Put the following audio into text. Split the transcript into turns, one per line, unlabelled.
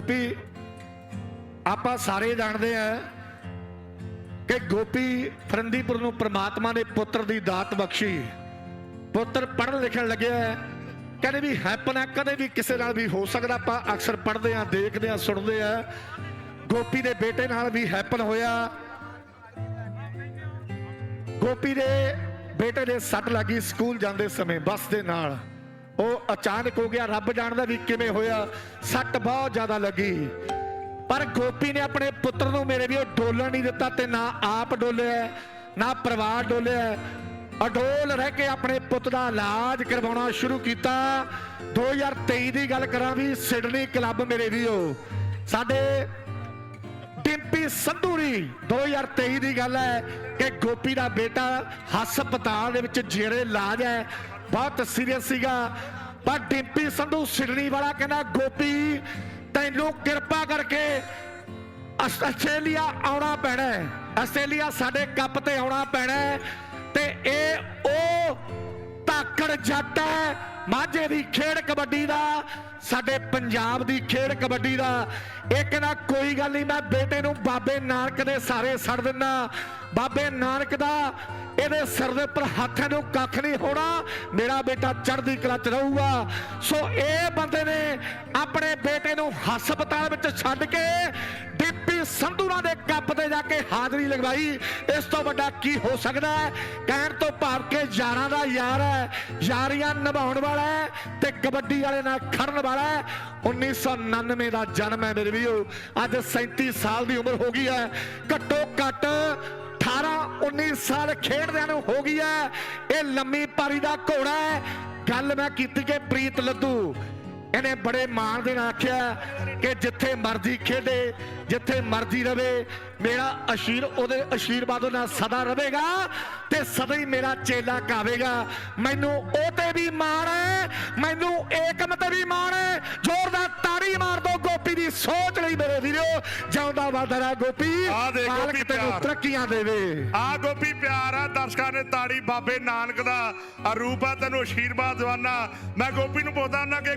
ਗੋਪੀ, ਆਪਾਂ ਸਾਰੇ ਜਾਣਦੇ ਆ ਕਿ ਗੋਪੀ ਫਰੰਦੀਪੁਰ ਨੂੰ ਪ੍ਰਮਾਤਮਾ ਨੇ ਪੁੱਤਰ ਦੀ ਦਾਤ ਬਖਸ਼ੀ। ਪੁੱਤਰ ਪੜ੍ਹਨ ਲਿਖਣ ਲੱਗਿਆ ਕਹਿੰਦੇ ਵੀ ਹੈਪਨ ਹੈ ਕਦੇ ਵੀ ਕਿਸੇ ਨਾਲ ਵੀ ਹੋ ਸਕਦਾ। ਆਪਾਂ ਅਕਸਰ ਪੜ੍ਹਦੇ ਆ, ਦੇਖਦੇ ਆ, ਸੁਣਦੇ ਆ। ਗੋਪੀ ਦੇ ਬੇਟੇ ਨਾਲ ਵੀ ਹੈਪਨ ਹੋਇਆ। ਗੋਪੀ ਦੇ ਬੇਟੇ ਦੇ ਸੱਟ ਲੱਗੀ ਸਕੂਲ ਜਾਂਦੇ ਸਮੇਂ, ਬੱਸ ਦੇ ਨਾਲ। ਉਹ ਅਚਾਨਕ ਹੋ ਗਿਆ, ਰੱਬ ਜਾਣਦਾ ਵੀ ਕਿਵੇਂ ਹੋਇਆ। ਸੱਟ ਬਹੁਤ ਜ਼ਿਆਦਾ ਲੱਗੀ। ਪਰ ਗੋਪੀ ਨੇ ਆਪਣੇ ਪੁੱਤਰ ਨੂੰ ਮੇਰੇ ਵੀ ਉਹ ਡੋਲਣ ਨਹੀਂ ਦਿੱਤਾ ਤੇ ਨਾ ਆਪ ਡੋਲਿਆ, ਨਾ ਪਰਿਵਾਰ ਡੋਲਿਆ। ਅਡੋਲ ਰਹਿ ਕੇ ਆਪਣੇ ਪੁੱਤ ਦਾ ਇਲਾਜ ਕਰਵਾਉਣਾ ਸ਼ੁਰੂ ਕੀਤਾ। 2023 ਦੀ ਗੱਲ ਕਰਾਂ ਵੀ ਸਿਡਨੀ ਕਲੱਬ ਮੇਰੇ ਵੀਓ ਸਾਡੇ ਡਿੰਪੀ ਸੰਧੂਰੀ 2023 ਦੀ ਗੱਲ ਹੈ ਕਿ ਗੋਪੀ ਦਾ ਬੇਟਾ ਹਸਪਤਾਲ ਦੇ ਵਿੱਚ ਜਿਹੜੇ ਇਲਾਜ ਹੈ। ਬਹੁਤ ਸੀਰੀਅਸ ਸੀਗਾ। ਪਰ ਡਿੰਪੀ ਸੰਧੂ ਸਿਡਨੀ ਵਾਲਾ ਕਹਿੰਦਾ, ਗੋਪੀ, ਤੈਨੂੰ ਕਿਰਪਾ ਕਰਕੇ ਅਸ- ਆਸਟ੍ਰੇਲੀਆ ਆਉਣਾ ਪੈਣਾ ਆਸਟ੍ਰੇਲੀਆ ਸਾਡੇ ਕੱਪ ਤੇ ਆਉਣਾ ਪੈਣਾ ਹੈ ਮਾਝੇ ਦੀ ਖੇਡ ਕਬੱਡੀ ਦਾ, ਸਾਡੇ ਪੰਜਾਬ ਦੀ ਖੇਡ ਕਬੱਡੀ ਦਾ। ਇਹ ਕਹਿੰਦਾ ਕੋਈ ਗੱਲ ਨਹੀਂ, ਮੈਂ ਬੇਟੇ ਨੂੰ ਬਾਬੇ ਨਾਨਕ ਦੇ ਸਾਰੇ ਛੱਡ ਦਿੰਦਾ ਬਾਬੇ ਨਾਨਕ ਦਾ, ਇਹਦੇ ਸਿਰ ਦੇ ਉੱਪਰ ਹੱਥ ਨੂੰ ਕੱਖ ਨਹੀਂ ਹੋਣਾ, ਮੇਰਾ ਬੇਟਾ ਚੜ੍ਹਦੀ ਕਲਾ ਚ ਰਹੂਗਾ। ਸੋ ਇਹ ਬੰਦੇ ਨੇ ਆਪਣੇ ਬੇਟੇ ਨੂੰ ਹਸਪਤਾਲ ਵਿੱਚ ਛੱਡ ਕੇ, ਡਿੰਪੀ ਸੰਧੂਰਾ ਦੇ ਕੱਪ ਤੇ ਜਾ ਕੇ ਹਾਜ਼ਰੀ ਲਗਵਾਈ। ਇਸ ਤੋਂ ਵੱਡਾ ਕੀ ਹੋ ਸਕਦਾ ਹੈ? ਕਹਿਣ ਤੋਂ ਭਾਵ ਕਿ ਯਾਰਾਂ ਦਾ ਯਾਰ ਹੈ। ਯਾਰੀਆਂ ਨਿਭਾਉਣ ਵਾਲਾ ਹੈ ਤੇ ਕਬੱਡੀ ਵਾਲੇ ਨਾਲ ਖੜਨ ਵਾਲਾ ਹੈ। 1999 ਦਾ ਜਨਮ ਹੈ ਮੇਰੇ ਵੀਰੋ। ਅੱਜ 37 ਸਾਲ ਦੀ ਉਮਰ ਹੋ ਗਈ ਹੈ। ਘੱਟੋ ਘੱਟ 18 19 ਸਾਲ ਖੇਡਦਿਆਂ ਨੂੰ ਹੋ ਗਈ ਹੈ। ਇਹ ਲੰਮੀ ਪਾਰੀ ਦਾ ਘੋੜਾ ਹੈ। ਗੱਲ ਮੈਂ ਕੀਤੀ ਕਿ ਪ੍ਰੀਤ ਲੱਦੂ। ਇਹਨੇ ਬੜੇ ਮਾਣ ਦੇ ਨਾਲ ਆਖਿਆ ਕਿ ਜਿੱਥੇ ਮਰਜ਼ੀ ਖੇਡੇ, ਜਿੱਥੇ ਮਰਜ਼ੀ ਰਵੇ, ਮੇਰਾ ਅਸ਼ੀਰ ਉਹਦੇ ਅਸ਼ੀਰਵਾਦ ਨਾਲ ਸਦਾ ਰਹੇਗਾ ਤੇ ਸਦਾ ਹੀ ਮੇਰਾ ਚੇਲਾ ਕਾਵੇਗਾ। ਮੈਨੂੰ ਉਹ ਤੇ ਵੀ ਮਾਣ ਹੈ, ਮੈਨੂੰ ਏਕਮ ਤੇ ਵੀ ਮਾਣ ਹੈ ਜ਼ੋਰਦਾਰ ਤਾੜੀ ਮਾਰ ਦੋ ਦੀ ਸੋਚ ਲਈ ਮੇਰੇ ਵੀਰੋ ਜਿਉਂਦਾ ਵਾਦਰਾ ਗੋਪੀ।
ਦੇਖ
ਮਾਲਕ
ਗੋਪੀ
ਤੈਨੂੰ
ਪਿਆਰ।
ਤਰੱਕੀਆਂ ਦੇਵੇ।
ਆ ਗੋਪੀ ਪਿਆਰ ਆ ਦਰਸ਼ਕਾਂ ਨੇ ਤਾੜੀ ਬਾਬੇ ਨਾਨਕ ਦਾ ਅਰੂਪ ਆ ਤੈਨੂੰ ਆਸ਼ੀਰਵਾਦ ਦਵਾਨਾ। ਮੈਂ ਗੋਪੀ ਨੂੰ ਪੁੱਛਦਾ ਨਾ ਕਿ